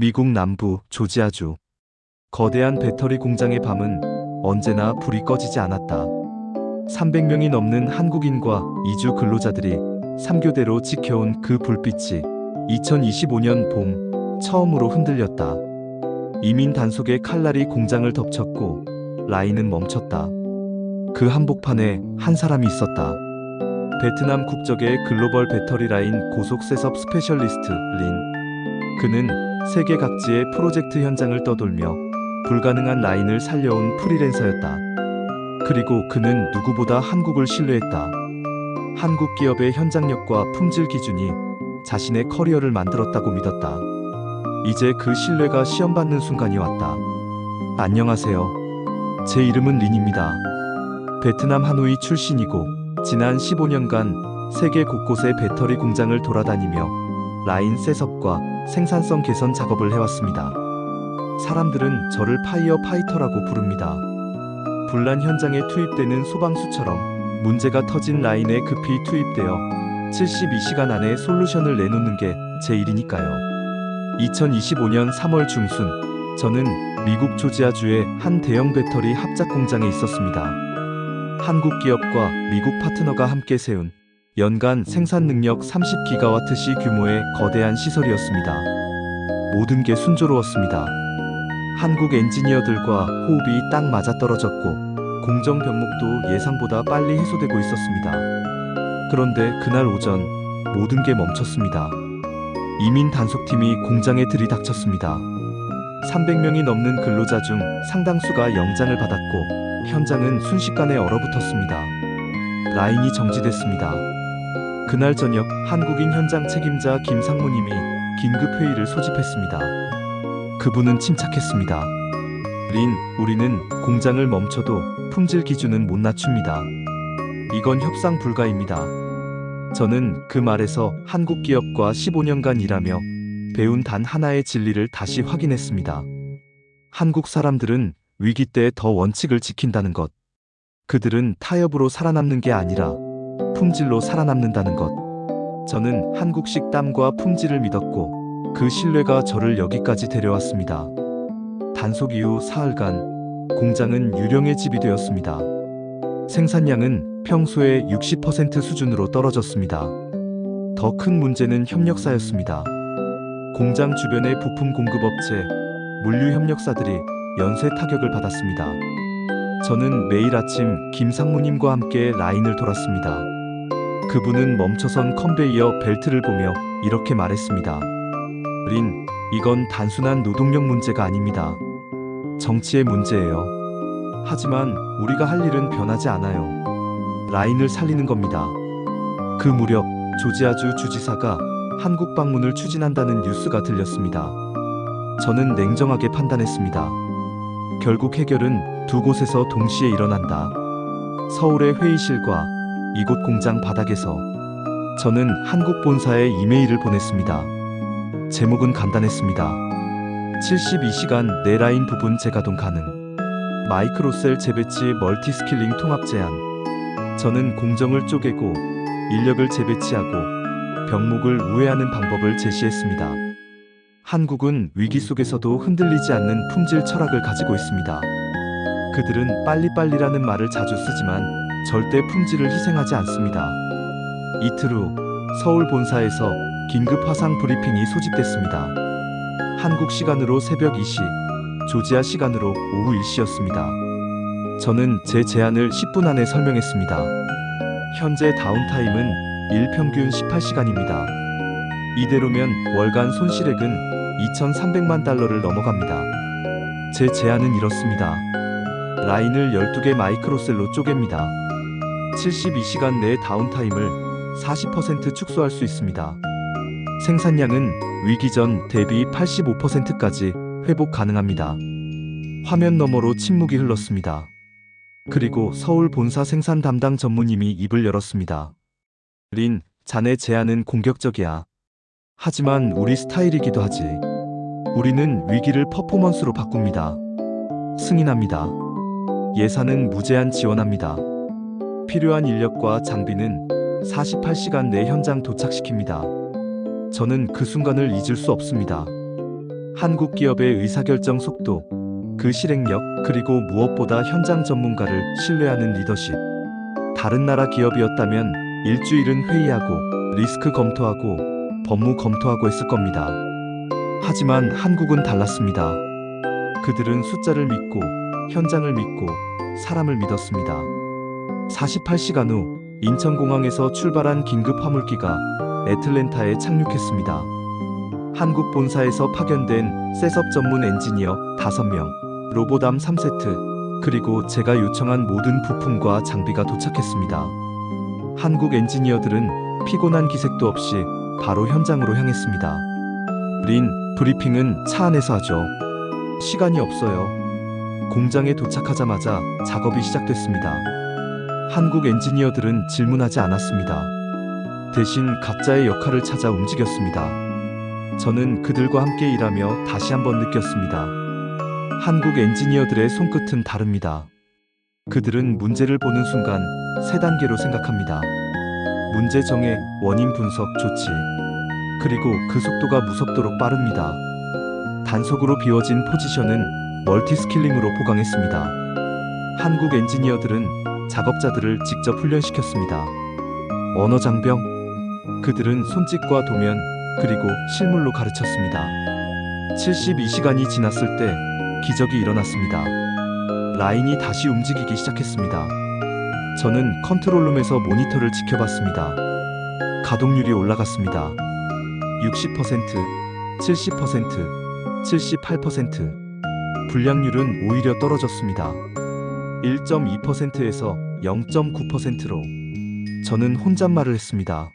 미국 남부 조지아주. 거대한 배터리 공장의 밤은 언제나 불이 꺼지지 않았다. 300명이 넘는 한국인과 이주 근로자들이 3교대로 지켜온 그 불빛이 2025년 봄 처음으로 흔들렸다. 이민 단속의 칼날이 공장을 덮쳤고 라인은 멈췄다. 그 한복판에 한 사람이 있었다. 베트남 국적의 글로벌 배터리 라인 고속 셋업 스페셜리스트 린. 그는 세계 각지의 프로젝트 현장을 떠돌며 불가능한 라인을 살려온 프리랜서였다. 그리고 그는 누구보다 한국을 신뢰했다. 한국 기업의 현장력과 품질 기준이 자신의 커리어를 만들었다고 믿었다. 이제 그 신뢰가 시험받는 순간이 왔다. 안녕하세요. 제 이름은 린입니다. 베트남 하노이 출신이고 지난 15년간 세계 곳곳의 배터리 공장을 돌아다니며 라인 셋업과 생산성 개선 작업을 해왔습니다. 사람들은 저를 파이어 파이터라고 부릅니다. 분란 현장에 투입되는 소방수처럼 문제가 터진 라인에 급히 투입되어 72시간 안에 솔루션을 내놓는 게 제 일이니까요. 2025년 3월 중순, 저는 미국 조지아주의 한 대형 배터리 합작 공장에 있었습니다. 한국 기업과 미국 파트너가 함께 세운 연간 생산 능력 30기가와트시 규모의 거대한 시설이었습니다. 모든 게 순조로웠습니다. 한국 엔지니어들과 호흡이 딱 맞아떨어졌고 공정 병목도 예상보다 빨리 해소되고 있었습니다. 그런데 그날 오전 모든 게 멈췄습니다. 이민 단속팀이 공장에 들이닥쳤습니다. 300명이 넘는 근로자 중 상당수가 영장을 받았고 현장은 순식간에 얼어붙었습니다. 라인이 정지됐습니다. 그날 저녁 한국인 현장 책임자 김상무님이 긴급 회의를 소집했습니다. 그분은 침착했습니다. 린, 우리는 공장을 멈춰도 품질 기준은 못 낮춥니다. 이건 협상 불가입니다. 저는 그 말에서 한국 기업과 15년간 일하며 배운 단 하나의 진리를 다시 확인했습니다. 한국 사람들은 위기 때 더 원칙을 지킨다는 것. 그들은 타협으로 살아남는 게 아니라 품질로 살아남는다는 것. 저는 한국 식 땀과 품질을 믿었고 그 신뢰가 저를 여기까지 데려왔습니다. 단속 이후 사흘간 공장은 유령의 집이 되었습니다. 생산량은 평소의 60% 수준으로 떨어졌습니다. 더 큰 문제는 협력사였습니다. 공장 주변의 부품 공급업체, 물류 협력사들이 연쇄 타격을 받았습니다. 저는 매일 아침 김상무님과 함께 라인을 돌았습니다. 그분은 멈춰선 컨베이어 벨트를 보며 이렇게 말했습니다. 린, 이건 단순한 노동력 문제가 아닙니다. 정치의 문제예요. 하지만 우리가 할 일은 변하지 않아요. 라인을 살리는 겁니다. 그 무렵 조지아주 주지사가 한국 방문을 추진한다는 뉴스가 들렸습니다. 저는 냉정하게 판단했습니다. 결국 해결은 두 곳에서 동시에 일어난다. 서울의 회의실과 이곳 공장 바닥에서 저는 한국 본사에 이메일을 보냈습니다. 제목은 간단했습니다. 72시간 내 라인 부분 재가동 가능. 마이크로셀 재배치 멀티스킬링 통합 제안. 저는 공정을 쪼개고 인력을 재배치하고 병목을 우회하는 방법을 제시했습니다. 한국은 위기 속에서도 흔들리지 않는 품질 철학을 가지고 있습니다. 그들은 빨리빨리라는 말을 자주 쓰지만 절대 품질을 희생하지 않습니다. 이틀 후 서울 본사에서 긴급 화상 브리핑이 소집됐습니다. 한국 시간으로 새벽 2시, 조지아 시간으로 오후 1시였습니다. 저는 제 제안을 10분 안에 설명했습니다. 현재 다운타임은 일평균 18시간입니다. 이대로면 월간 손실액은 2,300만 달러를 넘어갑니다. 제 제안은 이렇습니다. 라인을 12개 마이크로셀로 쪼갭니다. 72시간 내 다운타임을 40% 축소할 수 있습니다. 생산량은 위기 전 대비 85%까지 회복 가능합니다. 화면 너머로 침묵이 흘렀습니다. 그리고 서울 본사 생산 담당 전무님이 입을 열었습니다. 린, 자네 제안은 공격적이야. 하지만 우리 스타일이기도 하지. 우리는 위기를 퍼포먼스로 바꿉니다. 승인합니다. 예산은 무제한 지원합니다. 필요한 인력과 장비는 48시간 내 현장 도착시킵니다. 저는 그 순간을 잊을 수 없습니다. 한국 기업의 의사결정 속도, 그 실행력, 그리고 무엇보다 현장 전문가를 신뢰하는 리더십. 다른 나라 기업이었다면 일주일은 회의하고 리스크 검토하고 법무 검토하고 했을 겁니다. 하지만 한국은 달랐습니다. 그들은 숫자를 믿고 현장을 믿고 사람을 믿었습니다. 48시간 후 인천공항에서 출발한 긴급 화물기가 애틀랜타에 착륙했습니다. 한국 본사에서 파견된 셋업 전문 엔지니어 5명, 로보담 3세트, 그리고 제가 요청한 모든 부품과 장비가 도착했습니다. 한국 엔지니어들은 피곤한 기색도 없이 바로 현장으로 향했습니다. 린, 브리핑은 차 안에서 하죠. 시간이 없어요. 공장에 도착하자마자 작업이 시작됐습니다. 한국 엔지니어들은 질문하지 않았습니다. 대신 각자의 역할을 찾아 움직였습니다. 저는 그들과 함께 일하며 다시 한번 느꼈습니다. 한국 엔지니어들의 손끝은 다릅니다. 그들은 문제를 보는 순간 세 단계로 생각합니다. 문제 정해, 원인 분석, 조치. 그리고 그 속도가 무섭도록 빠릅니다. 단속으로 비워진 포지션은 멀티스킬링으로 보강했습니다. 한국 엔지니어들은 작업자들을 직접 훈련시켰습니다. 언어 장병. 그들은 손짓과 도면, 그리고 실물로 가르쳤습니다. 72시간이 지났을 때 기적이 일어났습니다. 라인이 다시 움직이기 시작했습니다. 저는 컨트롤룸에서 모니터를 지켜봤습니다. 가동률이 올라갔습니다. 60%, 70%, 78%. 불량률은 오히려 떨어졌습니다. 1.2%에서 0.9%로. 저는 혼잣말을 했습니다.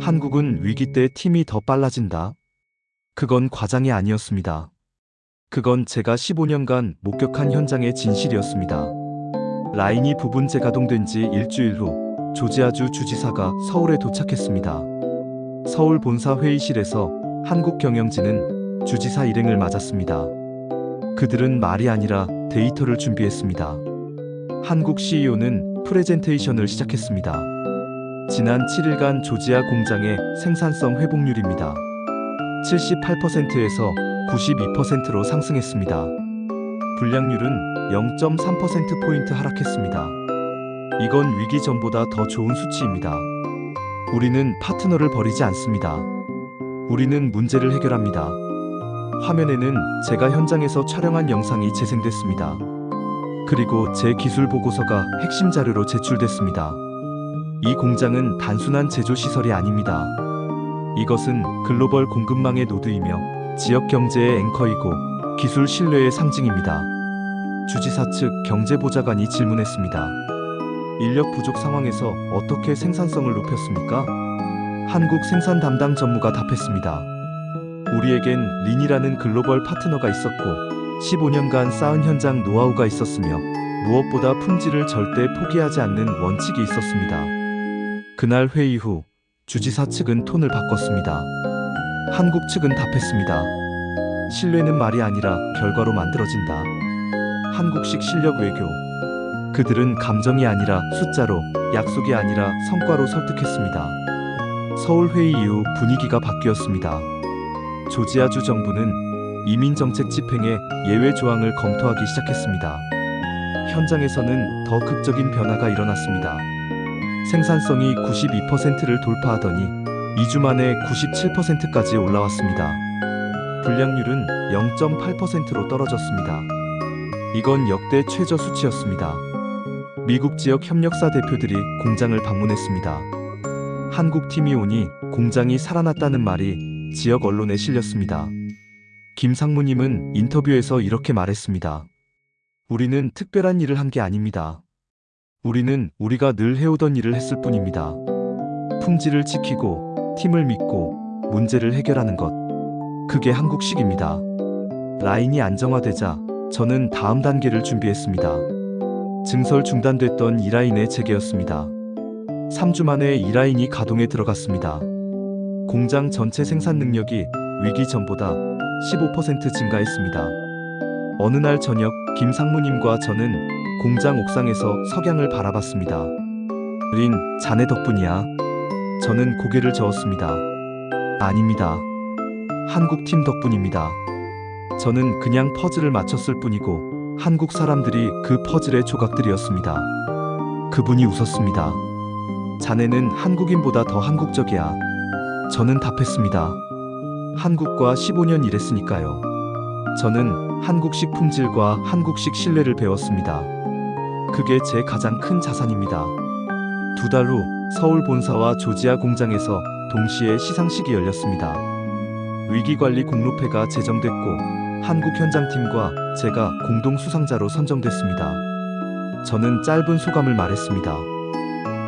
한국은 위기 때 팀이 더 빨라진다. 그건 과장이 아니었습니다. 그건 제가 15년간 목격한 현장의 진실이었습니다. 라인이 부분 재가동된 지 일주일 후 조지아주 주지사가 서울에 도착했습니다. 서울 본사 회의실에서 한국 경영진은 주지사 일행을 맞았습니다. 그들은 말이 아니라 데이터를 준비했습니다. 한국 CEO는 프레젠테이션을 시작했습니다. 지난 7일간 조지아 공장의 생산성 회복률입니다. 78%에서 92%로 상승했습니다. 불량률은 0.3%포인트 하락했습니다. 이건 위기 전보다 더 좋은 수치입니다. 우리는 파트너를 버리지 않습니다. 우리는 문제를 해결합니다. 화면에는 제가 현장에서 촬영한 영상이 재생됐습니다. 그리고 제 기술 보고서가 핵심 자료로 제출됐습니다. 이 공장은 단순한 제조 시설이 아닙니다. 이것은 글로벌 공급망의 노드이며 지역 경제의 앵커이고 기술 신뢰의 상징입니다. 주지사 측 경제보좌관이 질문했습니다. 인력 부족 상황에서 어떻게 생산성을 높였습니까? 한국 생산 담당 전무가 답했습니다. 우리에겐 린이라는 글로벌 파트너가 있었고 15년간 쌓은 현장 노하우가 있었으며 무엇보다 품질을 절대 포기하지 않는 원칙이 있었습니다. 그날 회의 후 주지사 측은 톤을 바꿨습니다. 한국 측은 답했습니다. 신뢰는 말이 아니라 결과로 만들어진다. 한국식 실력 외교. 그들은 감정이 아니라 숫자로, 약속이 아니라 성과로 설득했습니다. 서울 회의 이후 분위기가 바뀌었습니다. 조지아주 정부는 이민정책 집행의 예외 조항을 검토하기 시작했습니다. 현장에서는 더 극적인 변화가 일어났습니다. 생산성이 92%를 돌파하더니 2주 만에 97%까지 올라왔습니다. 불량률은 0.8%로 떨어졌습니다. 이건 역대 최저 수치였습니다. 미국 지역 협력사 대표들이 공장을 방문했습니다. 한국 팀이 오니 공장이 살아났다는 말이 지역 언론에 실렸습니다. 김 상무님은 인터뷰에서 이렇게 말했습니다. 우리는 특별한 일을 한 게 아닙니다. 우리는 우리가 늘 해오던 일을 했을 뿐입니다. 품질을 지키고 팀을 믿고 문제를 해결하는 것. 그게 한국식입니다. 라인이 안정화되자 저는 다음 단계를 준비했습니다. 증설 중단됐던 이 라인의 재개였습니다. 3주 만에 이 라인이 가동에 들어갔습니다. 공장 전체 생산 능력이 위기 전보다 15% 증가했습니다. 어느 날 저녁 김 상무님과 저는 공장 옥상에서 석양을 바라봤습니다. 린, 자네 덕분이야. 저는 고개를 저었습니다. 아닙니다. 한국 팀 덕분입니다. 저는 그냥 퍼즐을 맞췄을 뿐이고 한국 사람들이 그 퍼즐의 조각들이었습니다. 그분이 웃었습니다. 자네는 한국인보다 더 한국적이야. 저는 답했습니다. 한국과 15년 일했으니까요. 저는 한국식 품질과 한국식 신뢰를 배웠습니다. 그게 제 가장 큰 자산입니다. 두 달 후 서울 본사와 조지아 공장에서 동시에 시상식이 열렸습니다. 위기관리 공로패가 제정됐고 한국 현장팀과 제가 공동 수상자로 선정됐습니다. 저는 짧은 소감을 말했습니다.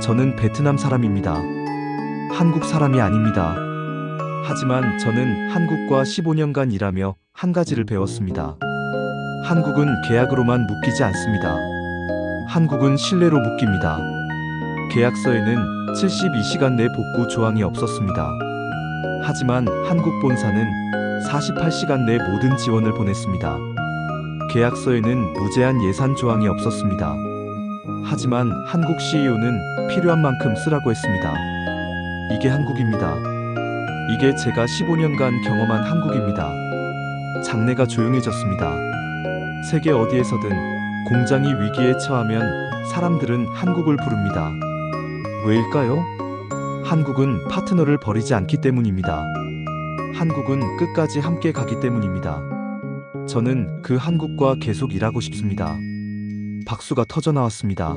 저는 베트남 사람입니다. 한국 사람이 아닙니다. 하지만 저는 한국과 15년간 일하며 한 가지를 배웠습니다. 한국은 계약으로만 묶이지 않습니다. 한국은 신뢰로 묶입니다. 계약서에는 72시간 내 복구 조항이 없었습니다. 하지만 한국 본사는 48시간 내 모든 지원을 보냈습니다. 계약서에는 무제한 예산 조항이 없었습니다. 하지만 한국 CEO는 필요한 만큼 쓰라고 했습니다. 이게 한국입니다. 이게 제가 15년간 경험한 한국입니다. 장내가 조용해졌습니다. 세계 어디에서든 공장이 위기에 처하면 사람들은 한국을 부릅니다. 왜일까요? 한국은 파트너를 버리지 않기 때문입니다. 한국은 끝까지 함께 가기 때문입니다. 저는 그 한국과 계속 일하고 싶습니다. 박수가 터져 나왔습니다.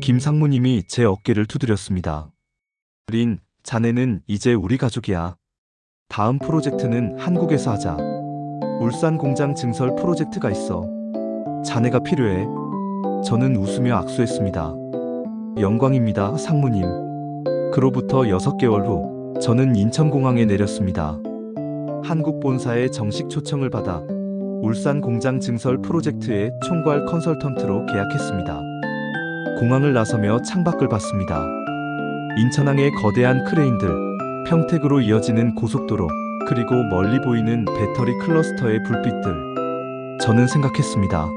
김상무님이 제 어깨를 두드렸습니다. 린, 자네는 이제 우리 가족이야. 다음 프로젝트는 한국에서 하자. 울산 공장 증설 프로젝트가 있어. 자네가 필요해. 저는 웃으며 악수했습니다. 영광입니다, 상무님. 그로부터 6개월 후, 저는 인천공항에 내렸습니다. 한국 본사의 정식 초청을 받아 울산 공장 증설 프로젝트의 총괄 컨설턴트로 계약했습니다. 공항을 나서며 창밖을 봤습니다. 인천항의 거대한 크레인들, 평택으로 이어지는 고속도로, 그리고 멀리 보이는 배터리 클러스터의 불빛들. 저는 생각했습니다.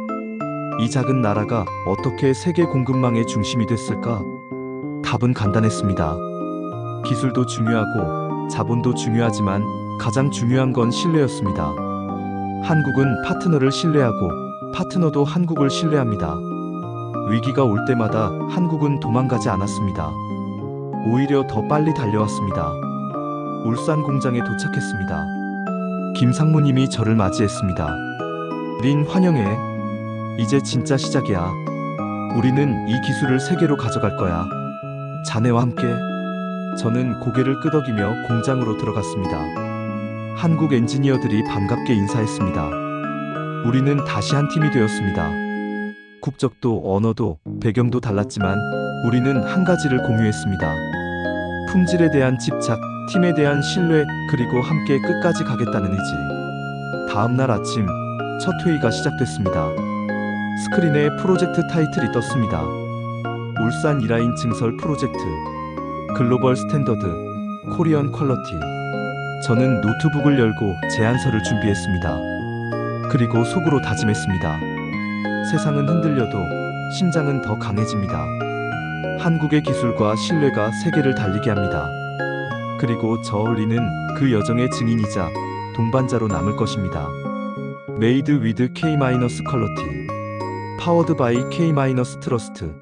이 작은 나라가 어떻게 세계 공급망의 중심이 됐을까? 답은 간단했습니다. 기술도 중요하고 자본도 중요하지만 가장 중요한 건 신뢰였습니다. 한국은 파트너를 신뢰하고 파트너도 한국을 신뢰합니다. 위기가 올 때마다 한국은 도망가지 않았습니다. 오히려 더 빨리 달려왔습니다. 울산 공장에 도착했습니다. 김상무님이 저를 맞이했습니다. 린 환영해. 이제 진짜 시작이야. 우리는 이 기술을 세계로 가져갈 거야. 자네와 함께. 저는 고개를 끄덕이며 공장으로 들어갔습니다. 한국 엔지니어들이 반갑게 인사했습니다. 우리는 다시 한 팀이 되었습니다. 국적도 언어도 배경도 달랐지만 우리는 한 가지를 공유했습니다. 품질에 대한 집착, 팀에 대한 신뢰, 그리고 함께 끝까지 가겠다는 의지. 다음 날 아침, 첫 회의가 시작됐습니다. 스크린에 프로젝트 타이틀이 떴습니다. 울산 이라인 증설 프로젝트. 글로벌 스탠더드. 코리언 퀄러티. 저는 노트북을 열고 제안서를 준비했습니다. 그리고 속으로 다짐했습니다. 세상은 흔들려도 심장은 더 강해집니다. 한국의 기술과 신뢰가 세계를 달리게 합니다. 그리고 저 리는 그 여정의 증인이자 동반자로 남을 것입니다. 메이드 위드 K- 퀄러티 파워드 바이 K- 트러스트